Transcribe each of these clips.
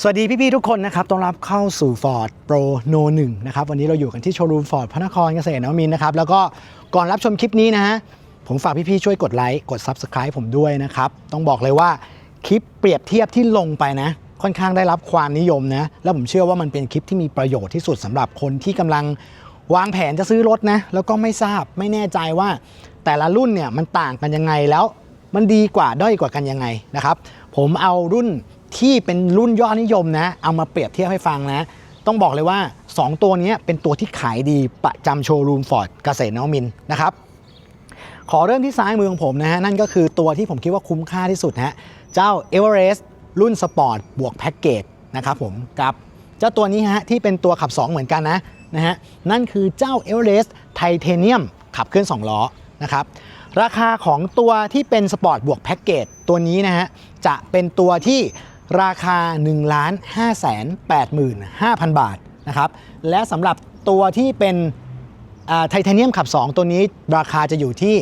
สวัสดีพี่ ๆ ทุกคนนะครับ ต้อนรับเข้าสู่ Ford Pro No 1นะครับ วันนี้เราอยู่กันที่โชว์รูม Ford พระนครเกษตรนวมินทร์นะครับ แล้วก็ก่อนรับชมคลิปนี้นะฮะ ผมฝากพี่ ๆ ช่วยกดไลค์ กด Subscribe ผมด้วยนะครับ ต้องบอกเลยว่าคลิปเปรียบเทียบที่ลงไปนะ ค่อนข้างได้รับความนิยมนะ แล้วผมเชื่อว่ามันเป็นคลิปที่มีประโยชน์ที่สุดสำหรับคนที่กำลังวางแผนจะซื้อรถนะ แล้วก็ไม่ทราบไม่แน่ใจว่า แต่ละรุ่นเนี่ยมันต่างกันยังไงแล้ว มันดีกว่าด้อยกว่ากันยังไงนะครับ ผมเอารุ่น ที่เป็นรุ่นยอดนิยมนะ เอามาเปรียบเทียบให้ฟังนะ ต้องบอกเลยว่า 2 ตัวนี้เป็นตัวที่ขายดีประจำโชว์รูมฟอร์ดเกษตรนวมินนะครับ ขอเริ่มที่ซ้ายมือของผมนะฮะ นั่นก็คือตัวที่ผมคิดว่าคุ้มค่าที่สุดฮะ เจ้า e v e r e s t รุ่นสปอร์ตบวกแพ็กเกจนะครับผมกับเจ้าตัวนี้ฮะที่เป็นตัวขับ 2 เหมือนกันนะนะฮะนั่นคือเจ้า e v e r e s t Titanium ขับเคลื่อน2ล้อนะครับราคาของตัวที่เป็นสปอร์ตบวกแพ็กเกจตัวนี้นะฮะจะเป็นตัวที่ ราคา 1 5 8 5 0 0 0 บาทนะครับและสำหรับตัวที่เป็นไทเทเนียมขับ 2 ตัวนี้ราคาจะอยู่ที่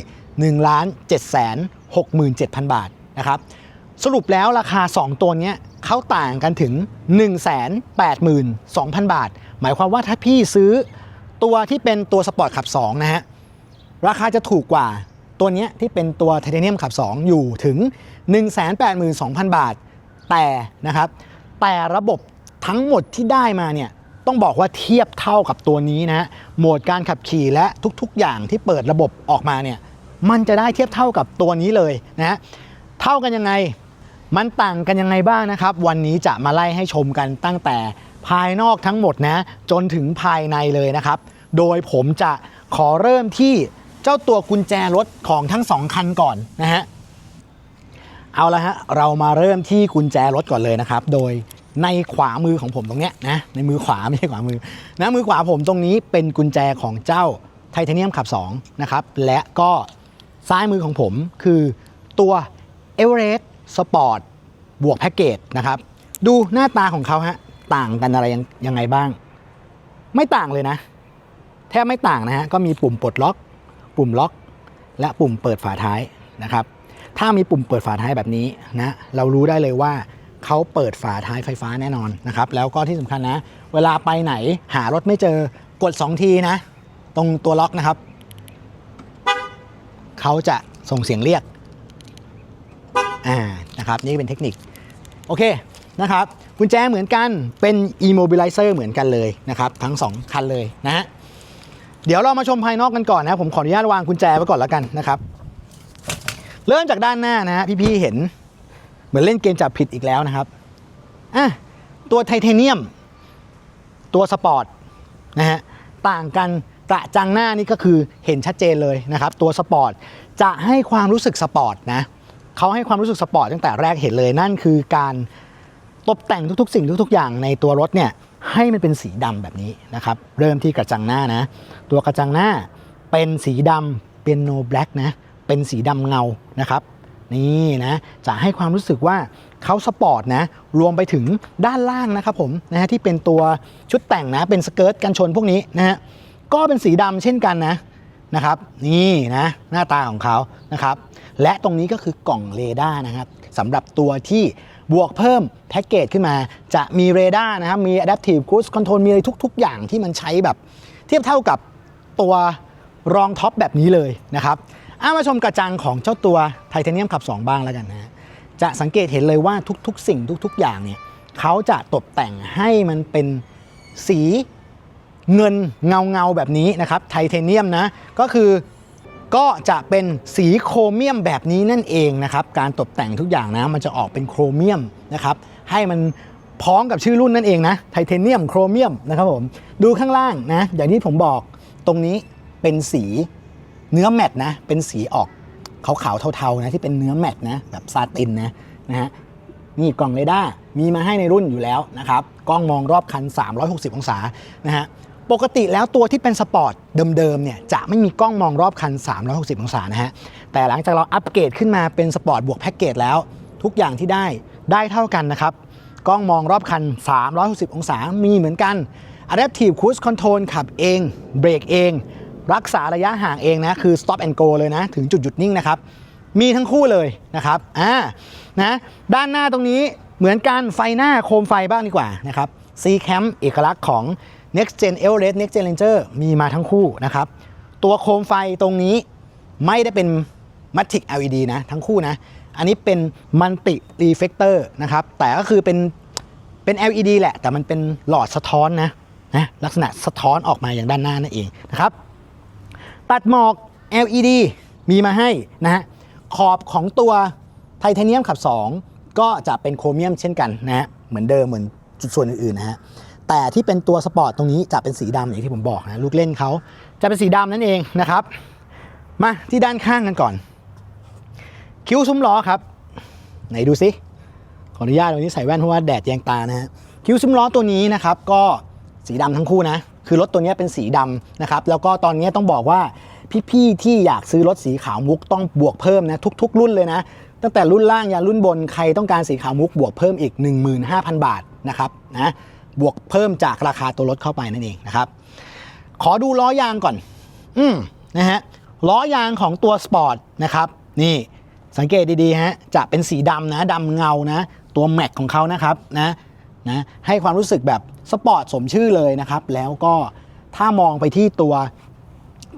1 7 6 7 0 0 0 บาทนะครับสรุปแล้วราคา 2 ตัวนี้เขาต่างกันถึง 1 8 2 0 0 0 บาท หมายความว่าถ้าพี่ซื้อตัวที่เป็นตัวสปอร์ตขับ 2 นะฮะ ราคาจะถูกกว่าตัวนี้ที่เป็นตัวไทเทเนียมขับ 2 อยู่ถึง 182,000 บาท แต่นะครับแต่ระบบทั้งหมดที่ได้มาเนี่ยต้องบอกว่าเทียบเท่ากับตัวนี้นะโหมดการขับขี่และทุกๆ อย่างที่เปิดระบบออกมาเนี่ยมันจะได้เทียบเท่ากับตัวนี้เลยนะฮะเท่ากันยังไงมันต่างกันยังไงบ้างนะครับ วันนี้จะมาไล่ให้ชมกันตั้งแต่ภายนอกทั้งหมดนะจนถึงภายในเลยนะครับ โดยผมจะขอเริ่มที่เจ้าตัวกุญแจรถของทั้งสองคันก่อนนะฮะ เอาละฮะเรามาเริ่มที่กุญแจรถก่อนเลยนะครับ โดยในขวามือของผมตรงเนี้ยนะในมือขวาไม่ใช่ขวามือนะมือขวาผมตรงนี้เป็นกุญแจของเจ้าไทเทเนียมขับ2นะครับและก็ซ้ายมือของผมคือตัว e v e r e s t Sport บวกแพ็กเกจนะครับดูหน้าตาของเขาฮะต่างกันอะไรยังยังไงบ้าง ไม่ต่างเลยนะ แทบไม่ต่างนะฮะก็มีปุ่มปลดล็อก ปุ่มล็อก และปุ่มเปิดฝาท้ายนะครับ ถ้ามีปุ่มเปิดฝาท้ายแบบนี้นะเรารู้ได้เลยว่าเขาเปิดฝาท้ายไฟฟ้าแน่นอนนะครับแล้วก็ที่สำคัญนะ เวลาไปไหนหารถไม่เจอกด 2 ทีนะ ตรงตัวล็อกนะครับเขาจะส่งเสียงเรียกอ่านะครับนี่เป็นเทคนิค โอเคนะครับกุญแจเหมือนกันเป็น immobilizer เหมือนกันเลยนะครับ ทั้ง 2 คันเลยนะฮะเดี๋ยวเรามาชมภายนอกกันก่อนนะ ผมขออนุญาตวางกุญแจไว้ก่อนแล้วกันนะครับ เริ่มจากด้านหน้านะฮะพี่ๆเห็น เหมือนเล่นเกมจับผิดอีกแล้วนะครับอะตัวไทเทเนียม ตัวสปอร์ตนะฮะต่างกันกระจังหน้านี่ก็คือเห็นชัดเจนเลยนะครับ ตัวสปอร์ตจะให้ความรู้สึกสปอร์ตนะเขาให้ความรู้สึกสปอร์ตตั้งแต่แรกเห็นเลยนั่นคือการตกแต่งทุกๆ สิ่งทุก ๆ อย่างในตัวรถเนี่ยให้มันเป็นสีดำแบบนี้นะครับ เริ่มที่กระจังหน้านะ ตัวกระจังหน้าเป็นสีดำเป็นโนแบล็กนะ เป็นสีดำเงานะครับนี่นะจะให้ความรู้สึกว่าเขาสปอร์ตนะรวมไปถึงด้านล่างนะครับผมนะฮะที่เป็นตัวชุดแต่งนะเป็นสเกิร์ตกันชนพวกนี้นะฮะก็เป็นสีดำเช่นกันนะนะครับนี่นะหน้าตาของเขานะครับและตรงนี้ก็คือกล่องเรดาร์นะครับสำหรับตัวที่บวกเพิ่มแพ็กเกจขึ้นมาจะมีเรดาร์นะครับมี Adaptive Cruise Control มีอะไรทุก ๆ อย่างที่มันใช้แบบ เทียบเท่ากับตัวรองท็อปแบบนี้เลยนะครับ อามาชมกระจังของเจ้าตัวไทเทเนียมขับ 2 บ้างแล้วกันนะจะสังเกตเห็นเลยว่าทุกๆ สิ่งทุก ๆ อย่างเนี่ยเขาจะตกแต่งให้มันเป็นสีเงินเงาเงาๆแบบนี้นะครับไทเทเนียมนะก็คือก็จะเป็นสีโครเมียมแบบนี้นั่นเองนะครับการตกแต่งทุกอย่างนะมันจะออกเป็นโครเมียมนะครับให้มันพ้องกับชื่อรุ่นนั่นเองนะไทเทเนียมโครเมียมนะครับผมดูข้างล่างนะอย่างที่ผมบอกตรงนี้เป็นสี เนื้อแมตต์นะ เป็นสีออกขาวๆเทาๆนะที่เป็นเนื้อแมตต์นะแบบซาตินนะนะฮะนี่กล่องเรดาร์มีมาให้ในรุ่นอยู่แล้วนะครับกล้องมองรอบคัน 360 องศานะฮะปกติแล้วตัวที่เป็นสปอร์ตเดิมๆเนี่ยจะไม่มีกล้องมองรอบคัน 360 องศานะฮะแต่หลังจากเราอัปเกรดขึ้นมาเป็นสปอร์ตบวกแพ็กเกจแล้ว ทุกอย่างที่ได้ได้เท่ากันนะครับกล้องมองรอบคัน 360 องศามีเหมือนกัน Adaptive Cruise Control ขับเอง เบรกเอง รักษาระยะห่างเองนะคือ stop and go เลยนะ ถึงจุดหยุดนิ่งนะครับ มีทั้งคู่เลยนะครับอ่านะด้านหน้าตรงนี้เหมือนกันไฟหน้าโคมไฟบ้างดีกว่านะครับ C Camp เอกลักษณ์ของ Next Gen e v e r e s t Next Gen Ranger มีมาทั้งคู่นะครับ ตัวโคมไฟตรงนี้ไม่ได้เป็น Matic LED นะ ทั้งคู่นะ อันนี้เป็น Multi Reflector นะครับ แต่ก็คือเป็นเป็น LED แหละ แต่มันเป็นหลอดสะท้อนนะนะลักษณะสะท้อนออกมาอย่างด้านหน้านั่นเองนะครับ ตัดหมอก LED มีมาให้นะฮะขอบของตัวไทเทเนียมขับ 2 ก็จะเป็นโครเมียมเช่นกันนะฮะเหมือนเดิมเหมือนจุดส่วนอื่นๆนะฮะแต่ที่เป็นตัวสปอร์ตตรงนี้จะเป็นสีดำอย่างที่ผมบอกนะลูกเล่นเขาจะเป็นสีดำนั่นเองนะครับ มาที่ด้านข้างกันก่อน คิ้วซุ้มล้อครับ ไหนดูสิขออนุญาตตรงนี้ใส่แว่นเพราะว่าแดดแยงตานะฮะคิ้วซุ้มล้อตัวนี้นะครับ ก็สีดำทั้งคู่นะ คือรถตัวนี้เป็นสีดำนะครับแล้วก็ตอนนี้ต้องบอกว่าพี่ๆที่อยากซื้อรถสีขาวมุกต้องบวกเพิ่มนะทุก ๆ รุ่นเลยนะตั้งแต่รุ่นล่างยันรุ่นบนใครต้องการสีขาวมุกบวกเพิ่มอีก 15,000 บาทนะครับนะบวกเพิ่มจากราคาตัวรถเข้าไปนั่นเองนะครับขอดูล้อยางก่อน อืมนะฮะล้อยางของตัวสปอร์ตนะครับนี่สังเกตดีๆฮะจะเป็นสีดำนะดำเงานะ ตัวแม็กของเขานะครับนะ นะให้ความรู้สึกแบบสปอร์ตสมชื่อเลยนะครับ แล้วก็ถ้ามองไปที่ตัว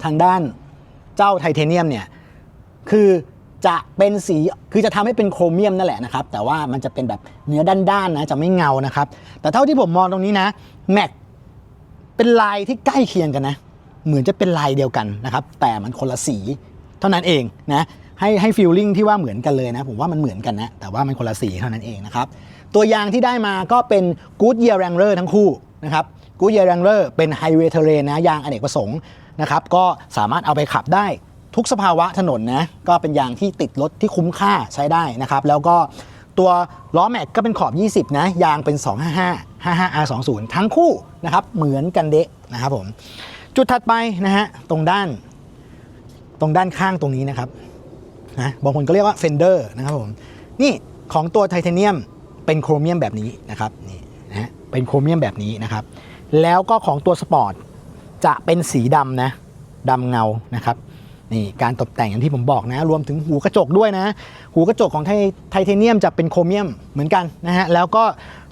ทางด้านเจ้าไทเทเนียมเนี่ยคือจะเป็นสีคือจะทำให้เป็นโครเมียมนั่นแหละนะครับ แต่ว่ามันจะเป็นแบบเนื้อด้านๆนะจะไม่เงานะครับ แต่เท่าที่ผมมองตรงนี้นะแม็กเป็นลายที่ใกล้เคียงกันนะ เหมือนจะเป็นลายเดียวกันนะครับ แต่มันคนละสีเท่านั้นเองนะให้ให้ฟีลลิ่งที่ว่าเหมือนกันเลยนะ ผมว่ามันเหมือนกันนะ แต่ว่ามันคนละสีเท่านั้นเองนะครับ ตัวยางที่ได้มาก็เป็น Goodyear Wrangler ทั้งคู่นะครับ Goodyear Wrangler เป็น Highway Terrain นะยางอเนกประสงค์นะครับก็สามารถเอาไปขับได้ทุกสภาวะถนนนะก็เป็นยางที่ติดรถที่คุ้มค่าใช้ได้นะครับ แล้วก็ตัวล้อแม็กก็เป็นขอบ 20 นะ ยางเป็น 255 55R20 ทั้งคู่นะครับ เหมือนกันเดะนะครับผม จุดถัดไปนะฮะ ตรงด้าน ตรงด้านข้างตรงนี้นะครับนะบางคนก็เรียกว่าเฟนเดอร์นะครับผม นี่ของตัวไทเทเนียม เป็นโครเมียมแบบนี้นะครับนี่นะฮะเป็นโครเมียมแบบนี้นะครับ แล้วก็ของตัวสปอร์ตจะเป็นสีดำนะดำเงานะครับนี่การตกแต่งอย่างที่ผมบอกนะ รวมถึงหูกระจกด้วยนะ หูกระจกของไทไทเทเนียมจะเป็นโครเมียมเหมือนกันนะฮะแล้วก็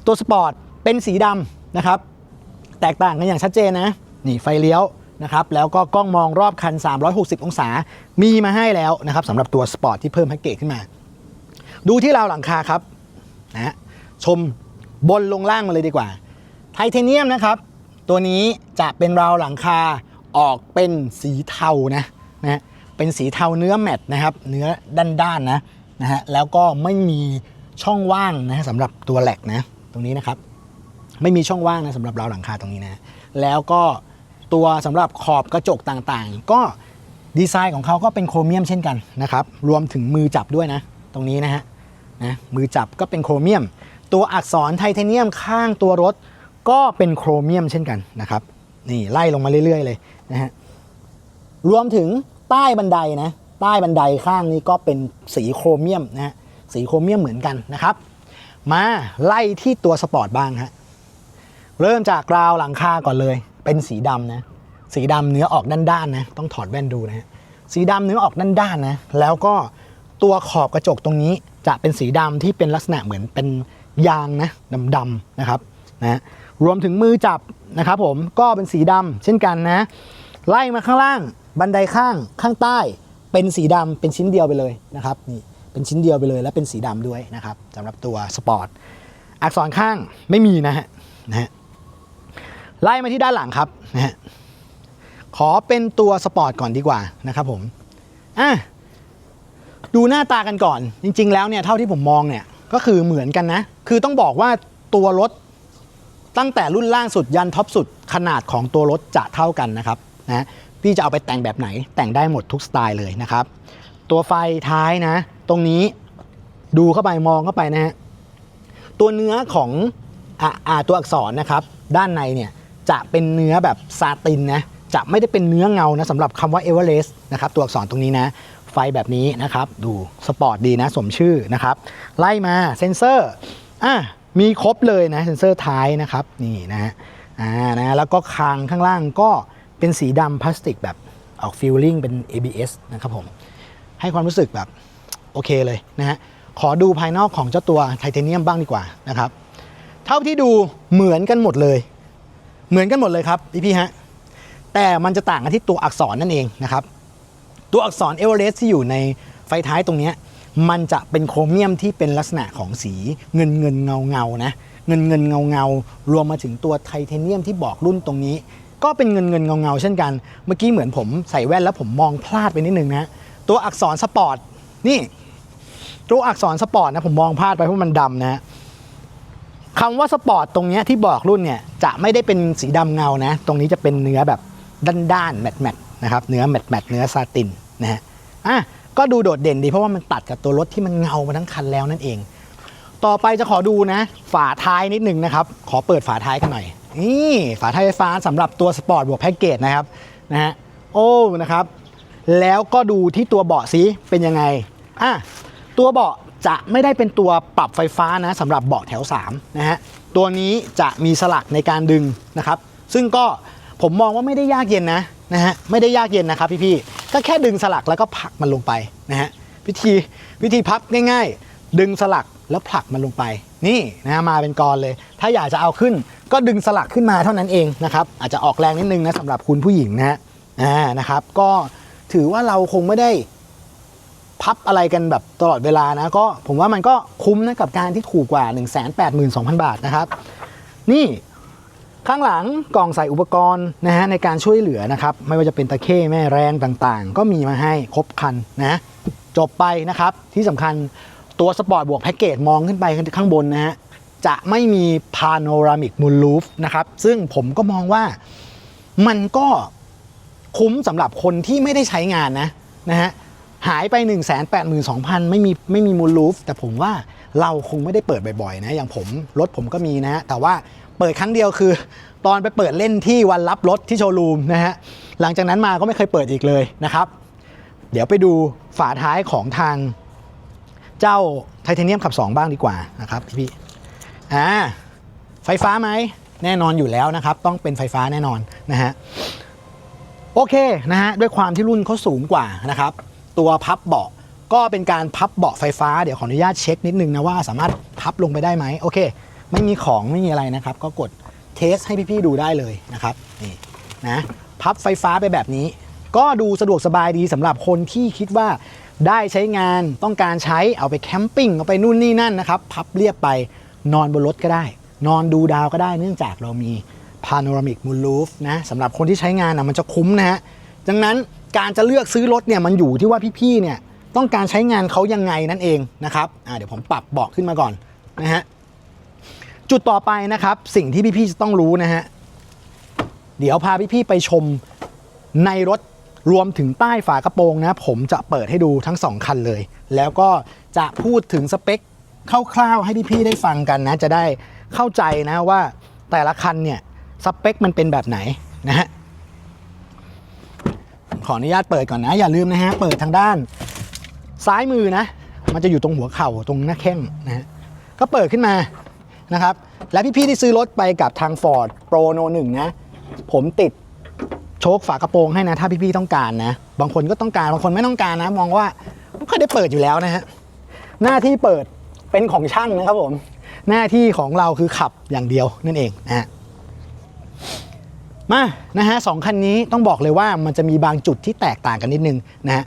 ตัวสปอร์ตเป็นสีดำนะครับ แตกต่างกันอย่างชัดเจนนะนี่ไฟเลี้ยวนะครับแล้วก็กล้องมองรอบคัน 360 องศา มีมาให้แล้วนะครับสำหรับตัวสปอร์ตที่เพิ่มแพ็กเกจขึ้นมา ดูที่ราวหลังคาครับนะฮะ ชมบนลงล่างมาเลยดีกว่า ไทเทเนียมนะครับ ตัวนี้จะเป็นราวหลังคาออกเป็นสีเทานะนะเป็นสีเทาเนื้อแมตต์นะครับ เนื้อด้านๆนะนะฮะแล้วก็ไม่มีช่องว่างนะสำหรับตัวแหลกนะตรงนี้นะครับ ไม่มีช่องว่างนะสำหรับราวหลังคาตรงนี้นะแล้วก็ตัวสำหรับขอบกระจกต่างๆ ก็ดีไซน์ของเขาก็เป็นโครเมียมเช่นกันนะครับ รวมถึงมือจับด้วยนะ ตรงนี้นะฮะนะมือจับก็เป็นโครเมียม ตัวอักษรไทเทเนียมข้างตัวรถก็เป็นโครเมียมเช่นกันนะครับ นี่ไล่ลงมาเรื่อย ๆ เลยนะฮะรวมถึงใต้บันไดนะใต้บันไดข้างนี้ก็เป็นสีโครเมียมนะฮะสีโครเมียมเหมือนกันนะครับ มาไล่ที่ตัวสปอร์ตบ้างฮะเริ่มจากกราวหลังคาก่อนเลย เป็นสีดำนะสีดำเนื้อออกด้านๆนะต้องถอดแว่นดูนะฮะสีดำเนื้อออกด้านๆนะแล้วก็ตัวขอบกระจกตรงนี้จะเป็นสีดำที่เป็นลักษณะเหมือนเป็น ยางนะดำๆนะครับนะรวมถึงมือจับนะครับผมก็เป็นสีดำเช่นกันนะ ไล่มาข้างล่างบันไดข้างข้างใต้ เป็นสีดำเป็นชิ้นเดียวไปเลยนะครับนี่เป็นชิ้นเดียวไปเลยและเป็นสีดำด้วยนะครับสำหรับตัวสปอร์ตอักษรข้างไม่มีนะฮะนะฮะไล่มาที่ด้านหลังครับนะฮะขอเป็นตัวสปอร์ตก่อนดีกว่านะครับผมอะดูหน้าตากันก่อน จริง ๆ แล้วเนี่ยเท่าที่ผมมองเนี่ย ก็คือเหมือนกันนะ คือต้องบอกว่าตัวรถตั้งแต่รุ่นล่างสุดยันท็อปสุดขนาดของตัวรถจะเท่ากันนะครับนะพี่จะเอาไปแต่งแบบไหนแต่งได้หมดทุกสไตล์เลยนะครับ ตัวไฟท้ายนะ ตรงนี้ดูเข้าไปมองเข้าไปนะฮะตัวเนื้อของอ่าอ่าตัวอักษรนะครับ ด้านในเนี่ยจะเป็นเนื้อแบบซาตินนะจะไม่ได้เป็นเนื้อเงานะสำหรับคำว่าเอเวอเรสต์นะครับตัวอักษรตรงนี้นะ ไฟแบบนี้นะครับ ดูสปอร์ตดีนะสมชื่อนะครับ ไล่มาเซ็นเซอร์อะมีครบเลยนะเซ็นเซอร์ท้ายนะครับ นี่นะฮะอ่านะแล้วก็คางข้างล่างก็เป็นสีดำพลาสติกแบบออกฟิลลิ่งเป็น ABS นะครับผม ให้ความรู้สึกแบบโอเคเลยนะฮะขอดูภายนอกของเจ้าตัวไทเทเนียมบ้างดีกว่านะครับ เท่าที่ดูเหมือนกันหมดเลย เหมือนกันหมดเลยครับพี่พี่ๆฮะแต่มันจะต่างกันที่ตัวอักษรนั่นเองนะครับ ตัวอักษรเอเวอเรสต์ที่อยู่ในไฟท้ายตรงนี้มันจะเป็นโครเมียมที่เป็นลักษณะของสีเงินเงินเงาเงานะเงินเงินเงาเงารวมมาถึงตัวไทเทเนียมที่บอกรุ่นตรงนี้ ก็เป็นเงินเงินเงาเงาเช่นกัน เมื่อกี้เหมือนผมใส่แว่นแล้วผมมองพลาดไปนิดนึงนะตัวอักษรสปอร์ตนี่ตัวอักษรสปอร์ตนะผมมองพลาดไปเพราะมันดำนะคำว่าสปอร์ตตรงนี้ที่บอกรุ่นเนี่ยจะไม่ได้เป็นสีดำเงานะ ตรงนี้จะเป็นเนื้อแบบด้านๆแมตแมตนะครับเนื้อแมตแมตเนื้อซาติน นะฮะอะก็ดูโดดเด่นดีเพราะว่ามันตัดกับตัวรถที่มันเงามาทั้งคันแล้วนั่นเอง ต่อไปจะขอดูนะ ฝาท้ายนิดนึงนะครับ ขอเปิดฝาท้ายกันหน่อยนี่ฝาท้ายไฟฟ้าสำหรับตัวสปอร์ตบวกแพ็กเกจนะครับนะฮะโอ้นะครับแล้วก็ดูที่ตัวเบาะซิเป็นยังไงอะตัวเบาะจะไม่ได้เป็นตัวปรับไฟฟ้านะสำหรับเบาะแถว3นะฮะตัวนี้จะมีสลักในการดึงนะครับ ซึ่งก็ผมมองว่าไม่ได้ยากเย็นนะนะฮะไม่ได้ยากเย็นนะครับพี่ๆ ก็แค่ดึงสลักแล้วก็ผลักมันลงไปนะฮะวิธีวิธีพับง่ายๆ ดึงสลักแล้วผลักมันลงไป นี่นะฮะมาเป็นกรเลย ถ้าอยากจะเอาขึ้น ก็ดึงสลักขึ้นมาเท่านั้นเองนะครับอาจจะออกแรงนิดนึงนะสำหรับคุณผู้หญิงนะฮะอ่านะครับ ก็ถือว่าเราคงไม่ได้พับอะไรกันแบบตลอดเวลานะก็ผมว่ามันก็คุ้มนะกับการที่ถูกกว่า 1 8 2 0 0 0 บาทนะครับ นี่ ข้างหลังกล่องใส่อุปกรณ์นะฮะในการช่วยเหลือนะครับ ไม่ว่าจะเป็นตะเข้แม่แรงต่างๆ ก็มีมาให้ครบคันนะจบไปนะครับที่สำคัญตัวสปอร์ตบวกแพ็กเกจมองขึ้นไปข้างบนนะฮะจะไม่มีพาโนรามิกมูลลูฟนะครับซึ่งผมก็มองว่ามันก็คุ้มสำหรับคนที่ไม่ได้ใช้งานนะนะฮะหายไป 1 8 2 0 0 0 ไม่มีไม่มีมูลลูฟแต่ผมว่าเราคงไม่ได้เปิดบ่อยๆนะอย่างผมรถผมก็มีนะฮะแต่ว่า เปิดครั้งเดียวคือ ตอนไปเปิดเล่นที่วันรับรถที่โชว์รูมนะฮะหลังจากนั้นมาก็ไม่เคยเปิดอีกเลยนะครับ เดี๋ยวไปดูฝาท้ายของทางเจ้าไทเทเนียมขับ 2 บ้างดีกว่านะครับพี่อ่าไฟฟ้าไหมแน่นอนอยู่แล้วนะครับ ต้องเป็นไฟฟ้าแน่นอนนะฮะโอเคนะฮะด้วยความที่รุ่นเขาสูงกว่านะครับ ตัวพับเบาะก็เป็นการพับเบาะไฟฟ้าเดี๋ยวขออนุญาตเช็คนิดนึงนะว่าสามารถพับลงไปได้ไหมโอเค ไม่มีของไม่มีอะไรนะครับ ก็กดเทสให้พี่ๆดูได้เลยนะครับนี่นะพับไฟฟ้าไปแบบนี้ ก็ดูสะดวกสบายดีสำหรับคนที่คิดว่าได้ใช้งานต้องการใช้เอาไปแคมปิ้งเอาไปนู่นนี่นั่นนะครับ พับเรียบไปนอนบนรถก็ได้ นอนดูดาวก็ได้เนื่องจากเรามีพาโนรามิกมูลลูฟนะสำหรับคนที่ใช้งานนะมันจะคุ้มนะฮะดังนั้นการจะเลือกซื้อรถเนี่ยมันอยู่ที่ว่าพี่ๆเนี่ยต้องการใช้งานเขายังไงนั่นเองนะครับเดี๋ยวผมปรับเบาะขึ้นมาก่อนนะฮะ จุดต่อไปนะครับ สิ่งที่พี่ๆจะต้องรู้นะฮะ เดี๋ยวพาพี่ๆไปชมในรถรวมถึงใต้ฝากระโปรงนะ ผมจะเปิดให้ดูทั้งสองคันเลย แล้วก็จะพูดถึงสเปคคร่าวๆให้พี่ๆได้ฟังกันนะ จะได้เข้าใจนะว่าแต่ละคันเนี่ยสเปคมันเป็นแบบไหนนะฮะขออนุญาตเปิดก่อนนะ อย่าลืมนะฮะ เปิดทางด้านซ้ายมือนะ มันจะอยู่ตรงหัวเข่าตรงหน้าแข้งนะฮะก็เปิดขึ้นมา นะครับ และพี่ๆที่ซื้อรถไปกับทาง Ford Pro No 1นะ ผมติดโชคฝากระโปรงให้นะ ถ้าพี่ๆต้องการนะ บางคนก็ต้องการบางคนไม่ต้องการนะ มองว่าไม่ค่อยได้เปิดอยู่แล้วนะฮะหน้าที่เปิดเป็นของช่างนะครับผมหน้าที่ของเราคือขับอย่างเดียวนั่นเองนะฮะมานะฮะสองคันนี้ต้องบอกเลยว่ามันจะมีบางจุดที่แตกต่างกันนิดนึงนะฮะ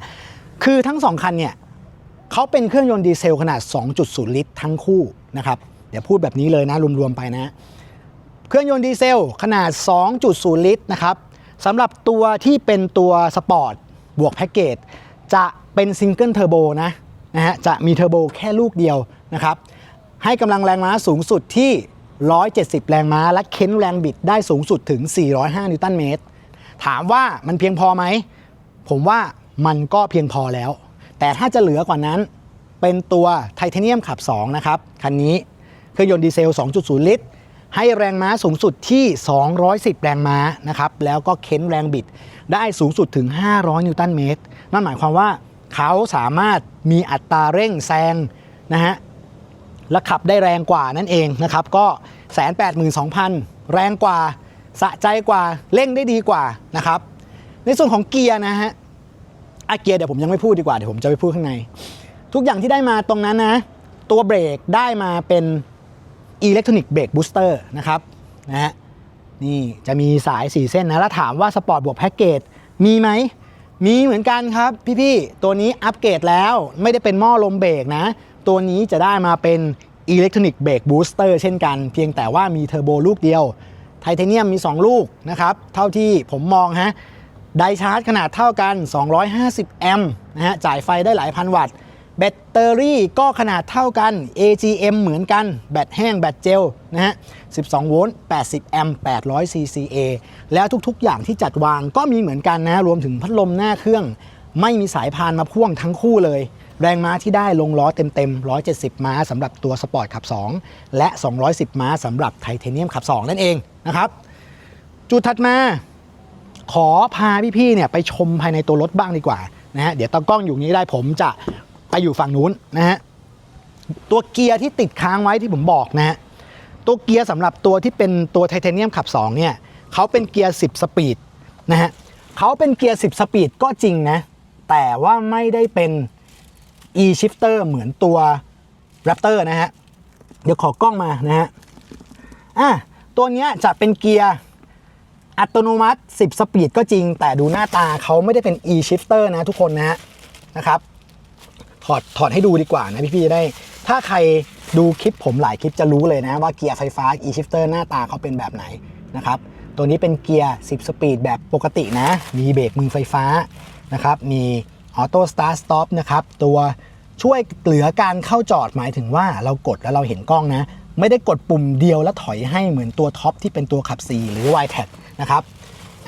คือทั้งสองคันเนี่ยเขาเป็นเครื่องยนต์ดีเซลขนาด 2.0 ลิตรทั้งคู่นะครับ เดี๋ยวพูดแบบนี้เลยนะรวมๆไปนะเครื่องยนต์ดีเซลขนาด 2.0 ลิตรนะครับสำหรับตัวที่เป็นตัวสปอร์ตบวกแพ็กเกจจะเป็นซิงเกิลเทอร์โบนะนะฮะจะมีเทอร์โบแค่ลูกเดียวนะครับให้กำลังแรงม้าสูงสุดที่ 170 แรงม้า และเค้นแรงบิดได้สูงสุดถึง 405 นิวตันเมตร ถามว่ามันเพียงพอไหม ผมว่ามันก็เพียงพอแล้ว แต่ถ้าจะเหลือกว่านั้นเป็นตัวไทเทเนียมขับ 2 นะครับ คันนี้ เครื่องยนต์ดีเซล 2.0 ลิตร ให้แรงม้าสูงสุดที่ 210 แรงม้านะครับ แล้วก็เค้นแรงบิดได้สูงสุดถึง 500 นิวตันเมตร นั่นหมายความว่าเขาสามารถมีอัตราเร่งแซงนะฮะ และขับได้แรงกว่านั่นเองนะครับ ก็แสนแปดหมื่นสองพันแรงกว่า สะใจกว่า เร่งได้ดีกว่านะครับ ในส่วนของเกียร์นะฮะอะเกียร์เดี๋ยวผมยังไม่พูดดีกว่า เดี๋ยวผมจะไปพูดข้างใน ทุกอย่างที่ได้มาตรงนั้นนะ ตัวเบรกได้มาเป็น อิเล็กทรอนิกส์เบรกบูสเตอร์นะครับนะฮะนี่จะมีสาย 4 เส้นนะ แล้วถามว่าสปอร์ตบวกแพ็กเกจมีไหม มีเหมือนกันครับ พี่ ๆ ตัวนี้อัปเกรดแล้วไม่ได้เป็นหม้อลมเบรกนะ ตัวนี้จะได้มาเป็นอิเล็กทรอนิกส์เบรกบูสเตอร์เช่นกัน เพียงแต่ว่ามีเทอร์โบลูกเดียว ไทเทเนียมมี 2 ลูกนะครับ เท่าที่ผมมองฮะไดชาร์จขนาดเท่ากัน 250 แอมป์นะฮะจ่ายไฟได้หลายพันวัตต์ แบตเตอรี่ก็ขนาดเท่ากัน AGM เหมือนกัน แบตแห้งแบตเจลนะฮะ 12 โวลต์ 80 แอมป์ 800 CCA แล้วทุกๆ อย่างที่จัดวางก็มีเหมือนกันนะ รวมถึงพัดลมหน้าเครื่อง ไม่มีสายพานมาพ่วงทั้งคู่เลย แรงม้าที่ได้ลงล้อเต็มๆ 170 ม้าสำหรับตัวสปอร์ตขับ 2 และ 210 ม้าสำหรับไทเทเนียมขับ 2 นั่นเองนะครับ จุดถัดมา ขอพาพี่ๆเนี่ยไปชมภายในตัวรถบ้างดีกว่านะฮะ เดี๋ยวตากล้องอยู่นี้ได้ผมจะ ไปอยู่ฝั่งนู้นนะฮะตัวเกียร์ที่ติดค้างไว้ที่ผมบอกนะฮะตัวเกียร์สำหรับตัวที่เป็นตัวไทเทเนียมขับ2เนี่ยเขาเป็นเกียร์ 10 สปีดนะฮะเขาเป็นเกียร์ 10 สปีดก็จริงนะแต่ว่าไม่ได้เป็น e-shifter เหมือนตัว Raptor นะฮะเดี๋ยวขอกล้องมานะฮะอะตัวเนี้ยจะเป็นเกียร์อัตโนมัติ 10 สปีดก็จริง แต่ดูหน้าตาเขาไม่ได้เป็น e-shifter นะทุกคนนะฮะนะครับ ถอดถอดให้ดูดีกว่านะพี่ๆจะได้ ถ้าใครดูคลิปผมหลายคลิปจะรู้เลยนะว่าเกียร์ไฟฟ้า e-shifter หน้าตาเขาเป็นแบบไหนนะครับ ตัวนี้เป็นเกียร์ 10 สปีดแบบปกตินะ มีเบรกมือไฟฟ้านะครับ มีออโต้สตาร์ทสต็อปนะครับ ตัวช่วยเหลือการเข้าจอดหมายถึงว่าเรากดแล้วเราเห็นกล้องนะ ไม่ได้กดปุ่มเดียวแล้วถอยให้เหมือนตัวท็อปที่เป็นตัวขับ 4 หรือ y t a c นะครับ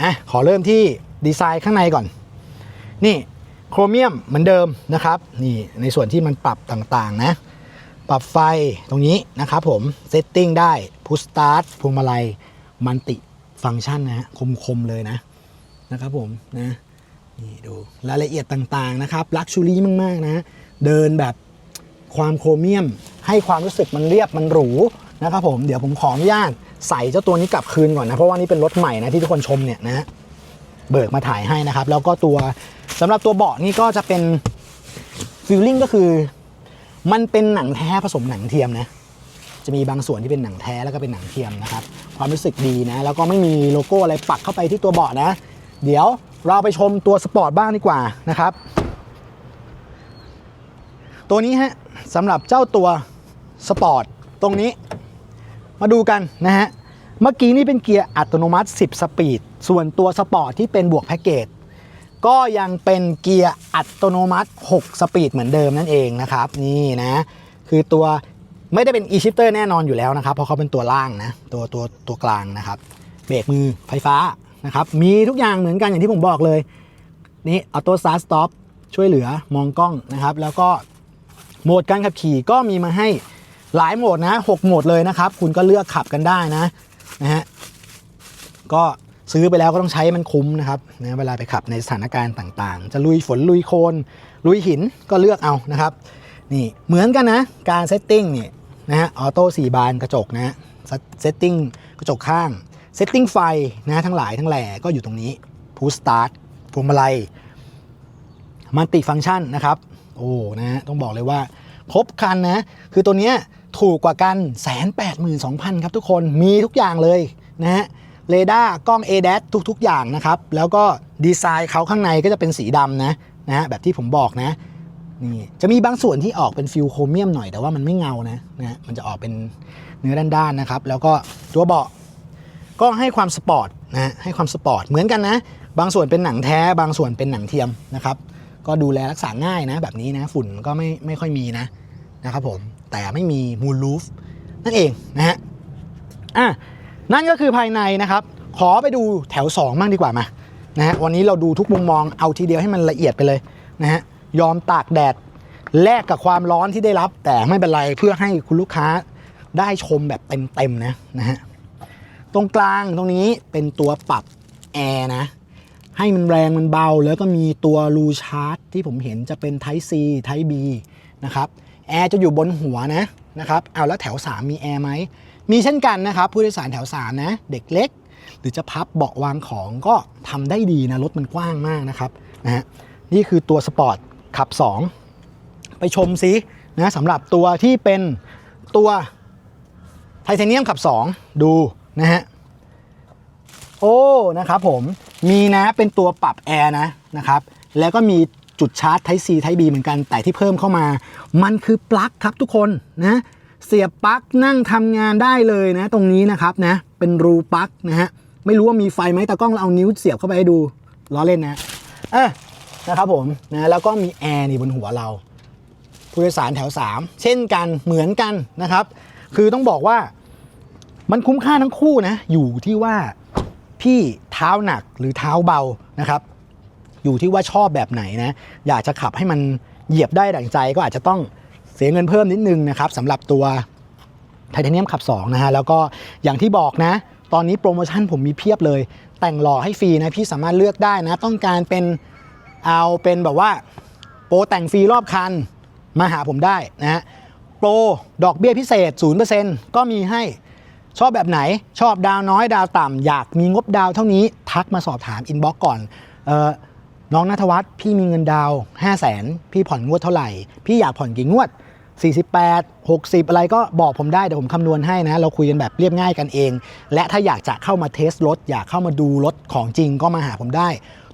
อะขอเริ่มที่ดีไซน์ข้างในก่อน นี่ โครเมียมเหมือนเดิมนะครับนี่ในส่วนที่มันปรับต่างๆนะปรับไฟตรงนี้นะครับผมเซตติ้งได้พุชสตาร์ทพวงมาลัยมันติฟังก์ชันนะฮะคมๆเลยนะนะครับผมนะนี่ดูรายละเอียดต่างๆนะครับลักชูรี่มากๆนะเดินแบบความโครเมียม ให้ความรู้สึกมันเรียบมันหรูนะครับผมเดี๋ยวผมขออนุญาตใส่เจ้าตัวนี้กลับคืนก่อนนะเพราะว่านี่เป็นรถใหม่นะที่ทุกคนชมเนี่ยนะ เบิกมาถ่ายให้นะครับ แล้วก็ตัวสำหรับตัวเบาะนี่ก็จะเป็นฟิลลิ่งก็คือ มันเป็นหนังแท้ผสมหนังเทียมนะจะมีบางส่วนที่เป็นหนังแท้แล้วก็เป็นหนังเทียมนะครับ ความรู้สึกดีนะ แล้วก็ไม่มีโลโก้อะไรปักเข้าไปที่ตัวเบาะนะ เดี๋ยวเราไปชมตัวสปอร์ตบ้างดีกว่านะครับ ตัวนี้ฮะสำหรับเจ้าตัวสปอร์ตตรงนี้ มาดูกันนะฮะ เมื่อกี้นี่เป็นเกียร์อัตโนมัติ 10 สปีด ส่วนตัวสปอร์ตที่เป็นบวกแพ็กเกจ ก็ยังเป็นเกียร์อัตโนมัติ 6 สปีดเหมือนเดิมนั่นเองนะครับ นี่นะ คือตัวไม่ได้เป็น e-shifter แน่นอนอยู่แล้วนะครับ เพราะเขาเป็นตัวล่างนะ ตัวตัวตัวกลางนะครับ เบรกมือไฟฟ้านะครับ มีทุกอย่างเหมือนกันอย่างที่ผมบอกเลย นี่ออโต้สตาร์ทสต็อปช่วยเหลือมองกล้องนะครับ แล้วก็โหมดการขับขี่ก็มีมาให้หลายโหมดนะ 6 โหมดเลยนะครับ คุณก็เลือกขับกันได้นะ นะฮะก็ซื้อไปแล้วก็ต้องใช้มันคุ้มนะครับนะเวลาไปขับในสถานการณ์ต่างๆ จะลุยฝนลุยโคลนลุยหินก็เลือกเอานะครับนี่เหมือนกันนะการเซตติ้งนี่นะฮะออโต้สี่บานกระจกนะฮะเซตติ้งกระจกข้างเซตติ้งไฟนะทั้งหลายทั้งแหล่ก็อยู่ตรงนี้พูสตาร์ทพวงมาลัยมัลติฟังก์ชันนะครับ โอ้นะฮะต้องบอกเลยว่า ครบคันนะ คือตัวเนี้ยถูกกว่ากัน182,000ครับทุกคนมีทุกอย่างเลยนะฮะเรดาร์กล้อง a d a s ทุก ๆ อย่างนะครับ แล้วก็ดีไซน์เขาข้างในก็จะเป็นสีดำนะนะฮะแบบที่ผมบอกนะนี่จะมีบางส่วนที่ออกเป็นฟิลโครเมียมหน่อยแต่ว่ามันไม่เงานะนะฮะมันจะออกเป็นเนื้อด้านๆนะครับ แล้วก็ตัวเบาะก็ให้ความสปอร์ตนะฮะให้ความสปอร์ตเหมือนกันนะ บางส่วนเป็นหนังแท้ บางส่วนเป็นหนังเทียมนะครับ ก็ดูแลรักษาง่ายนะ แบบนี้นะฝุ่นก็ไม่ไม่ค่อยมีนะนะครับผมแต่ไม่มีมูลลูฟนั่นเองนะฮะอะนั่นก็คือภายในนะครับ ขอไปดูแถว2มั่งดีกว่ามานะฮะวันนี้เราดูทุกมุมมองเอาทีเดียวให้มันละเอียดไปเลยนะฮะยอมตากแดดแลกกับความร้อนที่ได้รับ แต่ไม่เป็นไรเพื่อให้คุณลูกค้าได้ชมแบบเต็มๆนะนะฮะตรงกลางตรงนี้เป็นตัวปรับแอร์นะ ให้มันแรงมันเบา แล้วก็มีตัวรูชาร์จที่ผมเห็นจะเป็น Type C Type B นะครับแอร์จะอยู่บนหัวนะนะครับเอาแล้วแถว 3 มีแอร์ไหมมีเช่นกันนะครับ ผู้โดยสารแถว 3 นะ เด็กเล็ก หรือจะพับเบาะวางของก็ทำได้ดีนะ รถมันกว้างมากนะครับนะฮะนี่คือตัวสปอร์ตขับ 2 ไปชมซินะสำหรับตัวที่เป็นตัวไทเทเนียมขับ 2 ดูนะฮะโอ้นะครับผม มีนะเป็นตัวปรับแอร์นะนะครับแล้วก็มีจุดชาร์จ Type C Type B เหมือนกันแต่ที่เพิ่มเข้ามา มันคือปลั๊กครับทุกคนนะเสียบปลั๊กนั่งทำงานได้เลยนะ ตรงนี้นะครับนะเป็นรูปลั๊กนะฮะไม่รู้ว่ามีไฟไหมตากล้องเราเอานิ้วเสียบเข้าไปให้ดูล้อเล่นนะเออนะครับผมนะแล้วก็มีแอร์นี่บนหัวเรา ผู้โดยสารแถว 3 เช่นกันเหมือนกันนะครับ คือต้องบอกว่ามันคุ้มค่าทั้งคู่นะอยู่ที่ว่า พี่เท้าหนักหรือเท้าเบานะครับ อยู่ที่ว่าชอบแบบไหนนะ อยากจะขับให้มันเหยียบได้ดั่งใจก็อาจจะต้องเสียเงินเพิ่มนิดนึงนะครับสำหรับตัวไทเทเนียมขับ2นะฮะแล้วก็อย่างที่บอกนะ ตอนนี้โปรโมชั่นผมมีเพียบเลย แต่งหล่อให้ฟรีนะพี่สามารถเลือกได้นะ ต้องการเป็นเอาเป็นแบบว่าโปรแต่งฟรีรอบคันมาหาผมได้นะฮะโปรดอกเบี้ยพิเศษ 0%ก็มีให้ ชอบแบบไหนชอบดาวน้อยดาวต่ำอยากมีงบดาวเท่านี้ทักมาสอบถามอินบ็อกก่อนออน้องนัทวัฒน์พี่มีเงินดาว 5 0 0แสนพี่ผ่อนงวดเท่าไหร่ พี่อยากผ่อนกี่งวด 48 60 อะไรก็บอกผมได้เดี๋ยวผมคำนวณให้นะ เราคุยกันแบบเรียบง่ายกันเอง และถ้าอยากจะเข้ามาเทสรถ อยากเข้ามาดูรถของจริงก็มาหาผมได้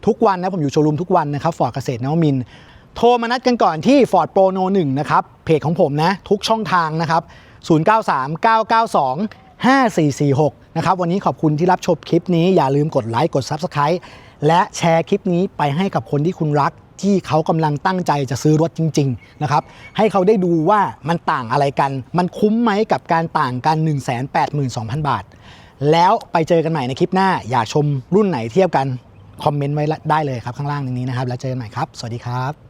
ทุกวันนะผมอยู่โชว์รูมทุกวันนะครับฟอร์ดเกษตรนวมิน โทรมานัดกันก่อนที่ Ford Pro No 1นะครับเพจของผมนะทุกช่องทางนะครับ093 992 5446 นะครับ วันนี้ขอบคุณที่รับชมคลิปนี้อย่าลืมกดไลค์กด Subscribe และแชร์คลิปนี้ไปให้กับคนที่คุณรักที่เขากำลังตั้งใจจะซื้อรถจริง ๆ นะครับ ให้เขาได้ดูว่ามันต่างอะไรกัน มันคุ้มไหมกับการต่างกัน 182,000 บาท แล้วไปเจอกันใหม่ในคลิปหน้า อยากชมรุ่นไหนเทียบกัน คอมเมนต์ไว้ได้เลยครับข้างล่างนี้นะครับ แล้วเจอกันใหม่ครับ สวัสดีครับ